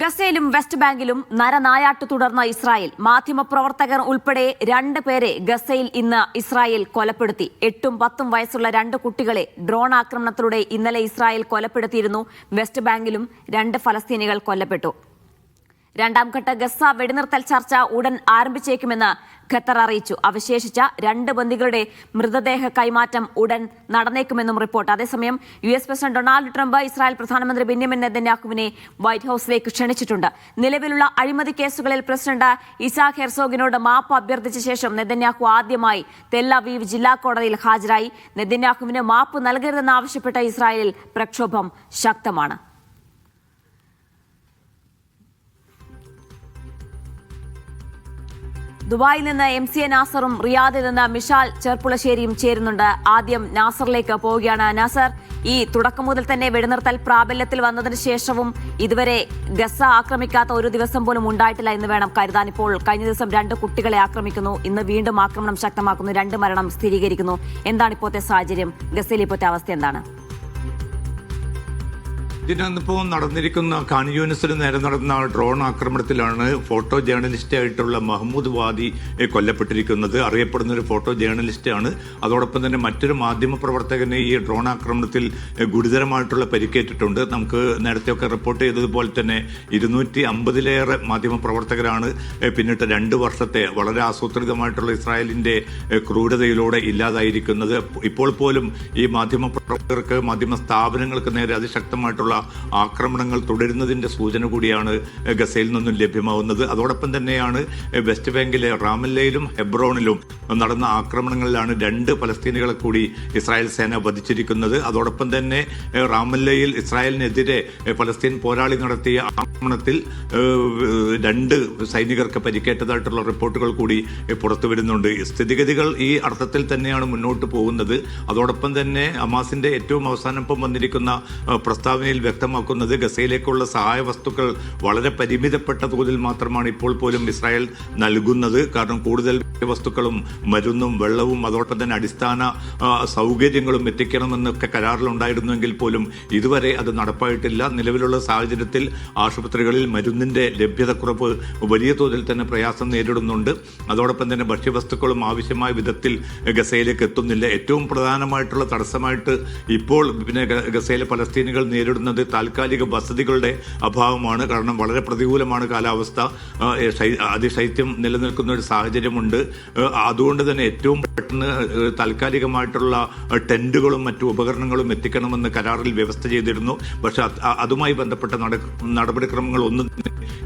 ഗസയിലും west ബാങ്കിലും നരനായാട്ട് തുടർന്ന Israel. മാധ്യമപ്രവർത്തകർ ഉൾപ്പെടെ രണ്ട് പേരെ ഗസയിൽ ഇന്ന് ഇസ്രായേൽ കൊലപ്പെടുത്തി. എട്ടും പത്തും വയസ്സുള്ള രണ്ട് കുട്ടികളെ ഡ്രോൺ ആക്രമണത്തിലൂടെ ഇന്നലെ ഇസ്രായേൽ കൊലപ്പെടുത്തിയിരുന്നു. വെസ്റ്റ് ബാങ്കിലും രണ്ട് ഫലസ്തീനികൾ കൊല്ലപ്പെട്ടു. രണ്ടാം ഘട്ട ഗസ വെടിനിർത്തൽ ചർച്ച ഉടൻ ആരംഭിച്ചേക്കുമെന്ന് ഖത്തർ അറിയിച്ചു. അവശേഷിച്ച രണ്ട് ബന്ദികളുടെ മൃതദേഹ കൈമാറ്റം ഉടൻ നടന്നേക്കുമെന്നും റിപ്പോർട്ട്. അതേസമയം U S president Donald Trump Israel പ്രധാനമന്ത്രി ബെന്യാമിൻ നെതന്യാഹുവിനെ വൈറ്റ് ഹൌസിലേക്ക് ക്ഷണിച്ചിട്ടുണ്ട്. നിലവിലുള്ള അഴിമതി കേസുകളിൽ പ്രസിഡന്റ് ഇസാ ഹെർസോഗിനോട് മാപ്പ് അഭ്യർത്ഥിച്ച ശേഷം നെതന്യാഹു ആദ്യമായി തെല്ലവീവ് ജില്ലാ കോടതിയിൽ ഹാജരായി. നെതന്യാഹുവിന് മാപ്പ് നൽകരുതെന്നാവശ്യപ്പെട്ട ഇസ്രായേലിൽ പ്രക്ഷോഭം ശക്തമാണ്. ദുബായിൽ നിന്ന് എം സി എ നാസറും റിയാദിൽ നിന്ന് മിഷാൽ ചെർപ്പുളശ്ശേരിയും ചേരുന്നുണ്ട്. ആദ്യം നാസറിലേക്ക് പോവുകയാണ് നാസർ. ഈ തുടക്കം മുതൽ തന്നെ വെടിനിർത്തൽ പ്രാബല്യത്തിൽ വന്നതിന് ശേഷവും ഇതുവരെ ഗസ ആക്രമിക്കാത്ത ഒരു ദിവസം പോലും ഉണ്ടായിട്ടില്ല എന്ന് വേണം കരുതാൻ. ഇപ്പോൾ കഴിഞ്ഞ ദിവസം രണ്ട് കുട്ടികളെ ആക്രമിക്കുന്നു. ഇന്ന് വീണ്ടും ആക്രമണം ശക്തമാക്കുന്നു. രണ്ട് മരണം സ്ഥിരീകരിക്കുന്നു. എന്താണ് ഇപ്പോഴത്തെ സാഹചര്യം? ഗസയിലെ ഇപ്പോഴത്തെ അവസ്ഥ എന്താണ്? ഇതിനകത്തിപ്പോൾ നടന്നിരിക്കുന്ന കാണിയൂനിസിന് നേരെ നടന്ന ഡ്രോൺ ആക്രമണത്തിലാണ് ഫോട്ടോ ജേർണലിസ്റ്റ് ആയിട്ടുള്ള മഹമ്മൂദ് വാദി കൊല്ലപ്പെട്ടിരിക്കുന്നത്. അറിയപ്പെടുന്ന ഒരു ഫോട്ടോ ജേർണലിസ്റ്റാണ് അതോടൊപ്പം തന്നെ മറ്റൊരു മാധ്യമ പ്രവർത്തകനെ ഈ ഡ്രോൺ ആക്രമണത്തിൽ ഗുരുതരമായിട്ടുള്ള പരിക്കേറ്റിട്ടുണ്ട്. നമുക്ക് നേരത്തെയൊക്കെ റിപ്പോർട്ട് ചെയ്തതുപോലെ തന്നെ ഇരുന്നൂറ്റി അമ്പതിലേറെ മാധ്യമ പ്രവർത്തകരാണ് പിന്നിട്ട് രണ്ട് വർഷത്തെ വളരെ ആസൂത്രിതമായിട്ടുള്ള ഇസ്രായേലിന്റെ ക്രൂരതയിലൂടെ ഇല്ലാതായിരിക്കുന്നത്. ഇപ്പോൾ പോലും ഈ മാധ്യമ പ്രവർത്തകർക്ക് മാധ്യമ സ്ഥാപനങ്ങൾക്ക് നേരെ അതിശക്തമായിട്ടുള്ള ആക്രമണങ്ങൾ തുടരുന്നതിന്റെ സൂചന കൂടിയാണ് ഗസയിൽ നിന്നും ലഭ്യമാവുന്നത്. അതോടൊപ്പം തന്നെയാണ് വെസ്റ്റ് ബാങ്കിലെ റാമല്ലയിലും ഹെബ്രോണിലും നടന്ന ആക്രമണങ്ങളിലാണ് രണ്ട് പലസ്തീനികളെ കൂടി ഇസ്രായേൽ സേന വധിച്ചിരിക്കുന്നത്. അതോടൊപ്പം തന്നെ റാമല്ലയിൽ ഇസ്രായേലിനെതിരെ പലസ്തീൻ പോരാളി നടത്തിയ ആക്രമണത്തിൽ രണ്ട് സൈനികർക്ക് പരിക്കേറ്റതായിട്ടുള്ള റിപ്പോർട്ടുകൾ കൂടി പുറത്തു വരുന്നുണ്ട്. സ്ഥിതിഗതികൾ ഈ അർത്ഥത്തിൽ തന്നെയാണ് മുന്നോട്ട് പോകുന്നത്. അതോടൊപ്പം തന്നെ അമാസിന്റെ ഏറ്റവും അവസാനം വന്നിരിക്കുന്ന പ്രസ്താവനയിൽ വ്യക്തമാക്കുന്നത് ഗസയിലേക്കുള്ള സഹായ വസ്തുക്കൾ വളരെ പരിമിതപ്പെട്ട തോതിൽ മാത്രമാണ് ഇപ്പോൾ പോലും ഇസ്രായേൽ നൽകുന്നത്. കാരണം കൂടുതൽ വസ്തുക്കളും മരുന്നും വെള്ളവും അതോടൊപ്പം തന്നെ അടിസ്ഥാന സൗകര്യങ്ങളും എത്തിക്കണമെന്നൊക്കെ കരാറിലുണ്ടായിരുന്നുവെങ്കിൽ പോലും ഇതുവരെ അത് നടപ്പായിട്ടില്ല. നിലവിലുള്ള സാഹചര്യത്തിൽ ആശുപത്രികളിൽ മരുന്നിന്റെ ലഭ്യതക്കുറവ് വലിയ തോതിൽ തന്നെ പ്രയാസം നേരിടുന്നുണ്ട്. അതോടൊപ്പം തന്നെ ഭക്ഷ്യവസ്തുക്കളും ആവശ്യമായ വിധത്തിൽ ഗസയിലേക്ക് എത്തുന്നില്ല. ഏറ്റവും പ്രധാനമായിട്ടുള്ള തടസ്സമായിട്ട് ഇപ്പോൾ പിന്നെ ഗസയിലെ പലസ്തീനികൾ നേരിടുന്നത് താൽക്കാലിക വസതികളുടെ അഭാവമാണ്. കാരണം വളരെ പ്രതികൂലമാണ് കാലാവസ്ഥ. അതിശൈത്യം നിലനിൽക്കുന്ന ഒരു സാഹചര്യമുണ്ട്. അതുകൊണ്ട് തന്നെ ഏറ്റവും പെട്ടെന്ന് താൽക്കാലികമായിട്ടുള്ള ടെന്റുകളും മറ്റു ഉപകരണങ്ങളും എത്തിക്കണമെന്ന് കരാറിൽ വ്യവസ്ഥ ചെയ്തിരുന്നു. പക്ഷെ അത് അതുമായി ബന്ധപ്പെട്ട നട- നടപടിക്രമങ്ങൾ ഒന്നും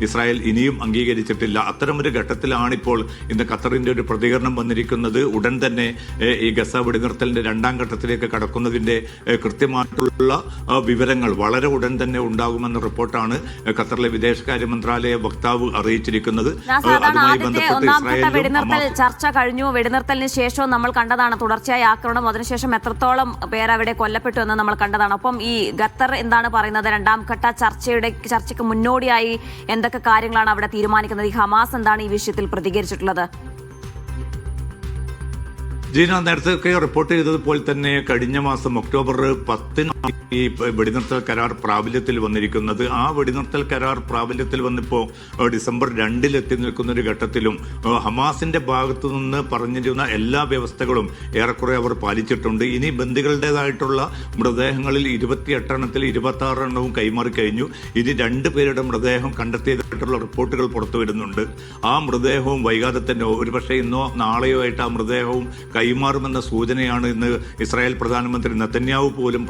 ഇസ്രായേൽ ഇനിയും അംഗീകരിച്ചിട്ടില്ല. അത്തരമൊരു ഘട്ടത്തിലാണിപ്പോൾ ഇന്ന് ഖത്തറിന്റെ ഒരു പ്രതികരണം വന്നിരിക്കുന്നത്. ഉടൻ തന്നെ ഈ ഗസ വെടിനിർത്തലിന്റെ രണ്ടാം ഘട്ടത്തിലേക്ക് കടക്കുന്നതിന്റെ ഏ, കൃത്യമായിട്ടുള്ള വിവരങ്ങൾ വളരെ ഉടൻ തന്നെ ഉണ്ടാകുമെന്ന റിപ്പോർട്ടാണ് ഖത്തറിലെ വിദേശകാര്യ മന്ത്രാലയ വക്താവ് അറിയിച്ചിരിക്കുന്നത്. അതുമായി ബന്ധപ്പെട്ട് ഇസ്രായേലിലും വെടിനിർത്തൽ ചർച്ച കഴിഞ്ഞു. വെടിനിർത്തലിന് ശേഷവും നമ്മൾ കണ്ടതാണ് തുടർച്ചയായ ആക്രമണം. അതിനുശേഷം എത്രത്തോളം പേർ അവിടെ കൊല്ലപ്പെട്ടു എന്ന് നമ്മൾ കണ്ടതാണ്. അപ്പം ഈ ഖത്തർ എന്താണ് പറയുന്നത്? രണ്ടാം ഘട്ട ചർച്ചയുടെ ചർച്ചയ്ക്ക് മുന്നോടിയായി എന്തൊക്കെ കാര്യങ്ങളാണ് അവിടെ തീരുമാനിക്കുന്നത്? ഈ ഹമാസ് എന്താണ് ഈ വിഷയത്തിൽ പ്രതികരിച്ചിട്ടുള്ളത്? ജീന നേരത്തെ റിപ്പോർട്ട് ചെയ്തതുപോലെ തന്നെ കഴിഞ്ഞ മാസം ഒക്ടോബർ പത്തിന് ഈ വെടിനിർത്തൽ കരാർ പ്രാബല്യത്തിൽ വന്നിരിക്കുന്നത്. ആ വെടിനിർത്തൽ കരാർ പ്രാബല്യത്തിൽ വന്നിപ്പോൾ ഡിസംബർ രണ്ടിൽ എത്തി നിൽക്കുന്ന ഒരു ഘട്ടത്തിലും ഹമാസിന്റെ ഭാഗത്തു നിന്ന് പറഞ്ഞിരുന്ന എല്ലാ വ്യവസ്ഥകളും ഏറെക്കുറെ അവർ പാലിച്ചിട്ടുണ്ട്. ഇനി ബന്ദികളുടേതായിട്ടുള്ള മൃതദേഹങ്ങളിൽ ഇരുപത്തി എട്ടെണ്ണത്തിൽ ഇരുപത്തി ആറെണ്ണവും കൈമാറി കഴിഞ്ഞു. ഇനി രണ്ട് പേരുടെ മൃതദേഹം കണ്ടെത്തിയതായിട്ടുള്ള റിപ്പോർട്ടുകൾ പുറത്തു വരുന്നുണ്ട്. ആ മൃതദേഹവും വൈകാതെ തന്നെ ഒരുപക്ഷെ ഇന്നോ നാളെയോ ആയിട്ട് ആ മൃതദേഹവും കൈമാറുമെന്ന സൂചനയാണ് ഇന്ന് ഇസ്രായേൽ പ്രധാനമന്ത്രി നെതന്യാവു പോലും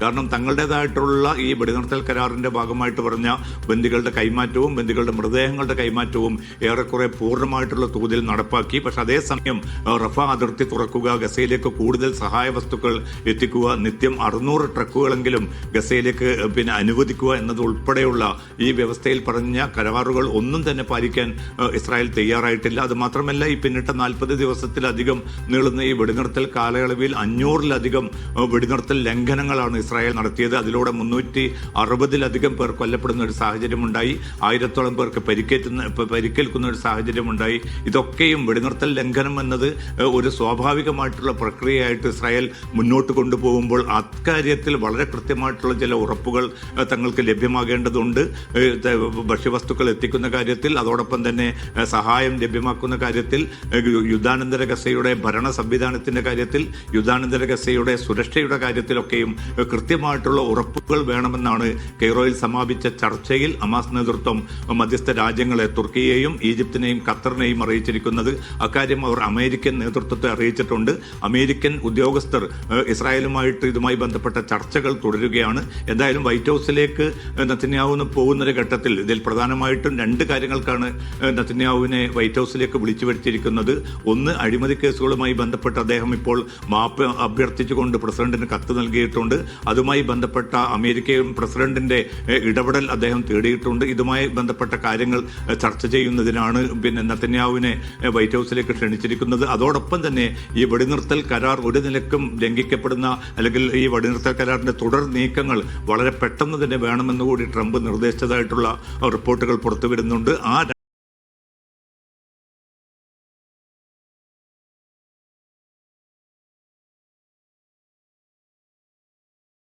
കാരണം തങ്ങളുടേതായിട്ടുള്ള ഈ വെടിനിർത്തൽ കരാറിന്റെ ഭാഗമായിട്ട് പറഞ്ഞ ബന്ദികളുടെ കൈമാറ്റവും ബന്ദികളുടെ മൃതദേഹങ്ങളുടെ കൈമാറ്റവും ഏറെക്കുറെ പൂർണമായിട്ടുള്ള തോതിൽ നടപ്പാക്കി. പക്ഷെ അതേസമയം റഫ അതിർത്തി തുറക്കുക ഗസയിലേക്ക് കൂടുതൽ സഹായ വസ്തുക്കൾ എത്തിക്കുക നിത്യം അറുന്നൂറ് ട്രക്കുകളെങ്കിലും ഗസയിലേക്ക് പിന്നെ അനുവദിക്കുക എന്നതുൾപ്പെടെയുള്ള ഈ വ്യവസ്ഥയിൽ പറഞ്ഞ കരാറുകൾ ഒന്നും തന്നെ പാലിക്കാൻ ഇസ്രായേൽ തയ്യാറായിട്ടില്ല. അത് മാത്രമല്ല ഈ പിന്നിട്ട നാൽപ്പത് ദിവസത്തിലധികം ദിവസത്തിലധികം നീളുന്ന ഈ വെടിനിർത്തൽ കാലയളവിൽ അഞ്ഞൂറിലധികം വെടിനിർത്തൽ ലംഘനങ്ങളാണ് ഇസ്രായേൽ നടത്തിയത്. അതിലൂടെ മുന്നൂറ്റി അറുപതിലധികം പേർ കൊല്ലപ്പെടുന്ന ഒരു സാഹചര്യമുണ്ടായി. ആയിരത്തോളം പേർക്ക് പരിക്കേറ്റുന്ന പരിക്കേൽക്കുന്ന ഒരു സാഹചര്യമുണ്ടായി. ഇതൊക്കെയും വെടിനിർത്തൽ ലംഘനം എന്നത് ഒരു സ്വാഭാവികമായിട്ടുള്ള പ്രക്രിയയായിട്ട് ഇസ്രായേൽ മുന്നോട്ട് കൊണ്ടുപോകുമ്പോൾ അക്കാര്യത്തിൽ വളരെ കൃത്യമായിട്ടുള്ള ചില ഉറപ്പുകൾ തങ്ങൾക്ക് ലഭ്യമാകേണ്ടതുണ്ട്. ഭക്ഷ്യവസ്തുക്കൾ എത്തിക്കുന്ന കാര്യത്തിൽ അതോടൊപ്പം തന്നെ സഹായം ലഭ്യമാക്കുന്ന കാര്യത്തിൽ യുദ്ധാനന്തര ഗസയുടെ ഭരണ സംവിധാനത്തിന്റെ കാര്യത്തിൽ യുദ്ധാനന്തര ഗസയുടെ സുരക്ഷയുടെ കാര്യത്തിലൊക്കെയും കൃത്യമായിട്ടുള്ള ഉറപ്പുകൾ വേണമെന്നാണ് കെയ്റോയിൽ സമാപിച്ച ചർച്ചയിൽ അമാസ് നേതൃത്വം മധ്യസ്ഥ രാജ്യങ്ങളെ തുർക്കിയെയും ഈജിപ്തിനെയും ഖത്തറിനെയും അറിയിച്ചിരിക്കുന്നത്. അക്കാര്യം അവർ അമേരിക്കൻ നേതൃത്വത്തെ അറിയിച്ചിട്ടുണ്ട്. അമേരിക്കൻ ഉദ്യോഗസ്ഥർ ഇസ്രായേലുമായിട്ട് ഇതുമായി ബന്ധപ്പെട്ട ചർച്ചകൾ തുടരുകയാണ്. എന്തായാലും വൈറ്റ് ഹൗസിലേക്ക് നത്തന്യാവുന്ന് പോകുന്നൊരു ഘട്ടത്തിൽ ഇതിൽ പ്രധാനമായിട്ടും രണ്ട് കാര്യങ്ങൾക്കാണ് ഏഹ്, വൈറ്റ് ഹൗസിലേക്ക് വിളിച്ചു വരുത്തിയിരിക്കുന്നത്. ഒന്ന് അഴിമതി കേസുകളുമായി ബന്ധപ്പെട്ട് അദ്ദേഹം ഇപ്പോൾ മാപ്പ് അഭ്യർത്ഥിച്ചുകൊണ്ട് പ്രസിഡന്റിന് കത്ത് നൽകിയിട്ടുണ്ട്. അതുമായി ബന്ധപ്പെട്ട അമേരിക്കയും പ്രസിഡന്റിന്റെ ഇടപെടൽ അദ്ദേഹം തേടിയിട്ടുണ്ട്. ഇതുമായി ബന്ധപ്പെട്ട കാര്യങ്ങൾ ചർച്ച ചെയ്യുന്നതിനാണ് പിന്നെ നത്തന്യാവിനെ വൈറ്റ് ഹൗസിലേക്ക് ക്ഷണിച്ചിരിക്കുന്നത്. അതോടൊപ്പം തന്നെ ഈ വെടിനിർത്തൽ കരാർ ഒരു നിലക്കും ലംഘിക്കപ്പെടുന്ന അല്ലെങ്കിൽ ഈ വെടിനിർത്തൽ കരാറിന്റെ തുടർ നീക്കങ്ങൾ വളരെ പെട്ടെന്ന് തന്നെ വേണമെന്ന് കൂടി ട്രംപ് നിർദ്ദേശിച്ചതായിട്ടുള്ള റിപ്പോർട്ടുകൾ പുറത്തു വരുന്നുണ്ട് ആ